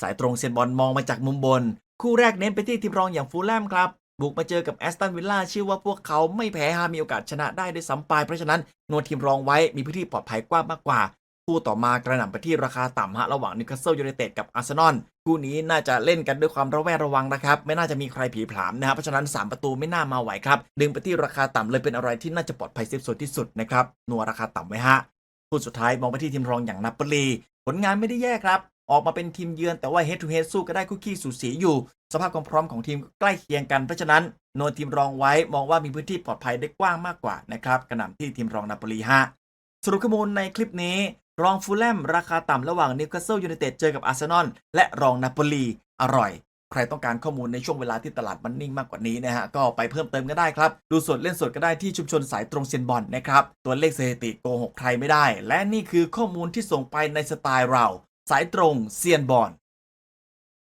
สายตรงเซียนบอลมองมาจากมุมบน คู่แรกเน้นไปที่ทีมรองอย่างฟูลแลมครับ บุกมาเจอกับแอสตันวิลล่าเชื่อว่าพวกเขาไม่แพ้หามีโอกาสชนะได้ด้วยซ้ำไปเพราะฉะนั้นนวลทีมรองไว้มีพื้นที่ปลอดภัยกว้างมากกว่า คู่ต่อมากระหน่ำไปที่ราคาต่ำฮะระหว่างนิวคาสเซิลยูไนเต็ดกับอาร์เซนอลคู่นี้น่าจะเล่นกันด้วยความระแวดระวังนะครับ ไม่น่าจะมีใครผีผลามนะครับเพราะฉะนั้น 3 ประตูไม่น่ามาไหวครับดึงไปที่ราคาต่ำเลยเป็นอะไรที่น่าจะปลอดภัยเซฟโซนที่สุดนะครับนัวราคาต่ำไว้ฮะคู่สุดท้ายมองไปที่ทีมรองอย่างนาโปลีผลงานไม่ได้แย่ครับ ออกมาเป็นทีมเยือนแต่ว่า head to head สู้ก็ได้คุกกี้สูสีอยู่ สภาพความพร้อมของทีมก็ใกล้เคียงกัน เพราะฉะนั้นโนนทีมรองไว้มองว่ามีพื้นที่ปลอดภัยได้กว้างมากกว่านะครับกระหน่ำที่ทีมรองนาโปลีฮะสรุปข้อมูลในคลิปนี้ รองฟูลแลมราคาต่ำระหว่างนิวคาสเซิลยูไนเต็ดเจอกับอาร์เซนอลและรองนาโปลีอร่อย ใครต้องการข้อมูลในช่วงเวลาที่ตลาดมันนิ่งมากกว่านี้นะฮะก็ไปเพิ่มเติมก็ได้ครับ ดูสดเล่นสดก็ได้ที่ชุมชนสายตรงเซียนบอลนะครับตัวเลขสถิติโกหกใครไม่ได้ และนี่คือข้อมูลที่ส่งไปในสไตล์เรา สายตรงเซียนบอล